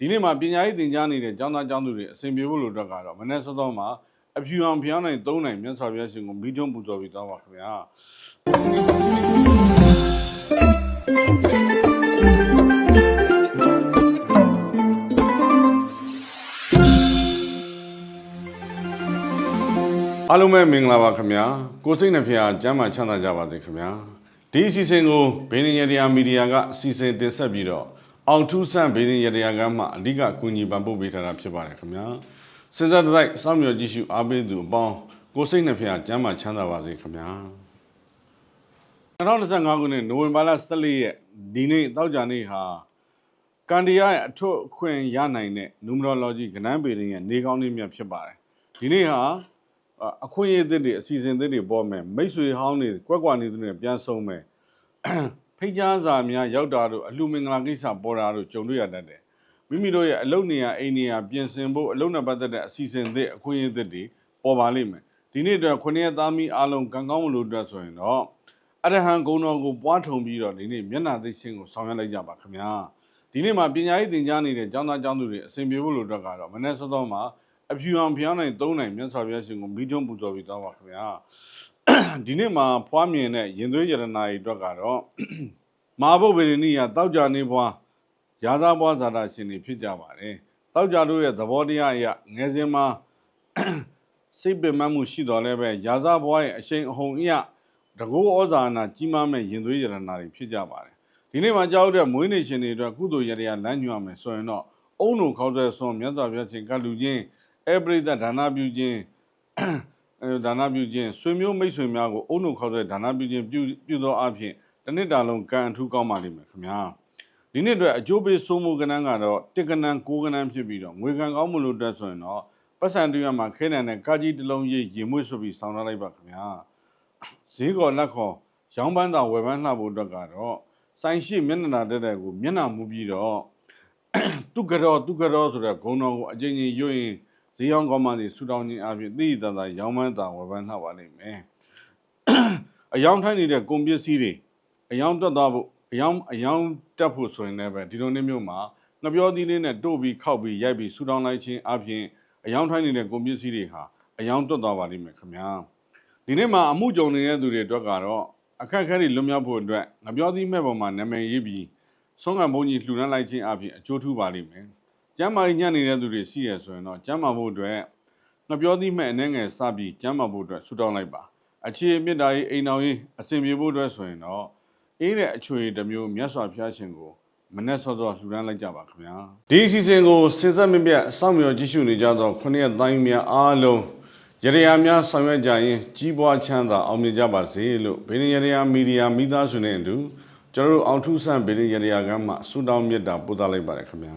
ဒီနေ့မှာပညာရေးသင်ကြားနေတဲ့ကျောင်းသားကျောင်းသူတွေအစဉ်ပြေဖို့လို့အတွက်ကတော့မနေ့စောစောမှာအဖြူအောင်ဖျောင်းနိုင်သုံးနိုင်မြတ်စွာဘုရားရှင်ကိုမိထုံးပူဇော်ပြီးသွားပါခင်ဗျာအားလုံးပဲမင်္ဂလာပါခင်ဗျာကိုစိတ်နှဖျားကျမ်းမာချမ်းသာကြပါစေခင်ဗျာဒီအစီအစဉ်ကိုဘေးနေရတရားမီဒီယာကအစီအစဉ်တင်ဆက်ပြီးတော့ အောင်ထူးဆန့်ဘေးနေရတရားကမှအဓိကကူညီပံ့ပိုးပေးထားတာဖြစ်ပါတယ်ခင်ဗျာစဉ်ဆက်တိုက်စောင့်မျှော်ကြည့်ရှုအားပေးသူအပေါင်းကိုစိတ်နှဖျားကျမ်းမာချမ်းသာပါစေခင်ဗျာ2025ခုနှစ်နိုဝင်ဘာလ14ရက်ဒီနေ့တောက်ကြနေ့ဟာကန်ဒီယာရဲ့အထွတ်အခွင့်ရနိုင်တဲ့ numerology ကဏ္ဍပေရင်ရဲ့နေကောင်းနေ့မြတ်ဖြစ်ပါတယ်ဒီနေ့ဟာအအခွင့်အရေးသစ်တွေအစီအစဉ်သစ်တွေပေါ်မယ်မိတ်ဆွေဟောင်းတွေကွက်ကွာနေသူတွေပြန်ဆုံးမယ် ဖိတ်ကြားစာများရောက်တာတို့အလှမင်္ဂလာကိစ္စပေါ်တာတို့ကြုံတွေ့ရတတ်တယ်မိမိတို့ရဲ့အလုပ်နေရာအိမ်နေရာပြင်ဆင်ဖို့အလုပ်နဲ့ပတ်သက်တဲ့အစီအစဉ်သစ်အခွင့်အရေးသစ်တွေပေါ်ပါလိမ့်မယ်ဒီနေ့အတွက်ခုနှစ်ရက်သားမီးအားလုံးကံကောင်းမလို့အတွက်ဆိုရင်တော့အရဟံဂုဏ်တော်ကိုပွားထုံပြီးတော့ဒီနေ့မျက်နှာသိချင်းကိုဆောင်ရွက်လိုက်ကြပါခင်ဗျာဒီနေ့မှာပညာရေးသင်ကြားနေတဲ့ကျောင်းသားကျောင်းသူတွေအစဉ်ပြေဖို့လို့အတွက်ကတော့မနေ့စောစောမှာအဖြူအောင်ဖျောင်းနိုင်သုံးနိုင်မြတ်စွာဘုရားရှင်ကိုမိထုံးပူဇော်ပြီးသွားပါခင်ဗျာ ဒီနေ့မှာဖွားမြင်တဲ့ရင်သွေးရတနာတွေအတွက်ကတော့မာဘုတ်ဗေဒနိယတောက်ကြနေဖွားရာသာဘွားဇာတာရှင်တွေဖြစ်ကြပါတယ်တောက်ကြတို့ရဲ့သဘောတရားအရငယ်စဉ်မှာစိတ်ပင်ပန်းမှုရှိတော်လဲပဲရာဇဘွားရဲ့အရှိန်အဟုန်အရတကောဩဇာနာကြီးမားမဲ့ရင်သွေးရတနာတွေဖြစ်ကြပါတယ်ဒီနေ့မှာကြောက်တဲ့မွေးနေ့ရှင်တွေအတွက်ကုသိုလ်ရတရားလမ်းညွှန်ရမယ်ဆိုရင်တော့အုံတို့ခေါင်းဆွဲဆွန်မြတ်စွာဘုရားရှင်ကလူချင်းအဲပရိသတ်ဒါနပြုခြင်း အဲဒါနပြုခြင်းဆွေမျိုးမိတ်ဆွေများကိုအုံနှုတ်ခေါ်တဲ့ဒါနပြုခြင်းပြုပြုသောအဖြစ်တစ်နှစ်တာလုံးကံအထူးကောင်းပါလိမ့်မယ်ခင်ဗျာဒီနှစ်အတွက်အကျိုးပေးစိုးမိုးကဏ္ဍကတော့တစ်ကဏ္ဍကိုးကဏ္ဍဖြစ်ပြီးတော့ငွေကံကောင်းမှုလို့တက်ဆိုရင်တော့ပတ်စံတူရမှာခဲနံနဲ့ကာကြီးတစ်လုံးရေးရေမွေ့ဆိုပြီးဆောင်းထားလိုက်ပါခင်ဗျာဈေးကော်လက်ခေါ်ရောင်းပန်းတာဝယ်ပန်းလှဖို့အတွက်ကတော့ဆိုင်ရှိမျက်နှာတက်တဲ့ကိုမျက်နှာမူပြီးတော့သူကတော်သူကတော်ဆိုတဲ့ဂုံတော်ကိုအကျဉ်းချင်းရွရင် ဈေးအောင်ကောင်းမှနေဆူတောင်းခြင်းအပြင်သိရသာသာရောင်းမန်းတာဝယ်ပန်းလှပါလိမ့်မယ်အယောင်ထိုင်းနေတဲ့ကုန်ပစ္စည်းတွေအယောင်တက်သွားဖို့အယောင်အယောင်တက်ဖို့ဆိုရင်လည်းပဲဒီလိုနေ့မျိုးမှာငပြောသီးလေးနဲ့တို့ပြီးခောက်ပြီးရိုက်ပြီးဆူတောင်းလိုက်ခြင်းအပြင်အယောင်ထိုင်းနေတဲ့ကုန်ပစ္စည်းတွေဟာအယောင်တက်သွားပါလိမ့်မယ်ခင်ဗျာဒီနေ့မှာအမှုကြုံနေတဲ့သူတွေအတွက်ကတော့အခက်အခဲတွေလွတ်မြောက်ဖို့အတွက်ငပြောသီးမဲ့ပေါ်မှာနာမည်ရေးပြီးဆုံးကံဘုံကြီးလှူဒန်းလိုက်ခြင်းအပြင်အကျိုးထူးပါလိမ့်မယ်။ ကျမ်းမာရေးညံ့နေတဲ့သူတွေရှိရဆိုရင်တော့ကျမ်းမာဖို့အတွက်ငပြောသီးမဲ့အနေငယ်စပြီးကျမ်းမာဖို့အတွက်ဆုတောင်းလိုက်ပါ။အခြေအမြင့်တာရေးအိမ်တော်ရေးအစဉ်ပြေဖို့အတွက်ဆိုရင်တော့အေးတဲ့အချွေတစ်မျိုးမြတ်စွာဘုရားရှင်ကိုမနဲ့စောစောလှူဒန်းလိုက်ကြပါခင်ဗျာ။ဒီအစီအစဉ်ကိုစင်စက်မပြတ်စောင့်မျှော်ကြည့်ရှုနေကြသောခုနှစ်ရက်တိုင်းများအားလုံးရရယာများဆောင်ရွက်ကြရင်ကြီးပွားချမ်းသာအောင်မြင်ကြပါစေလို့ဘေးရရယာမီဒီယာမိသားစုနဲ့အတူကျွန်တော်တို့အောင်ထုဆန့်ဘေးရရယာကမှဆုတောင်းမေတ္တာပို့သလိုက်ပါတယ်ခင်ဗျာ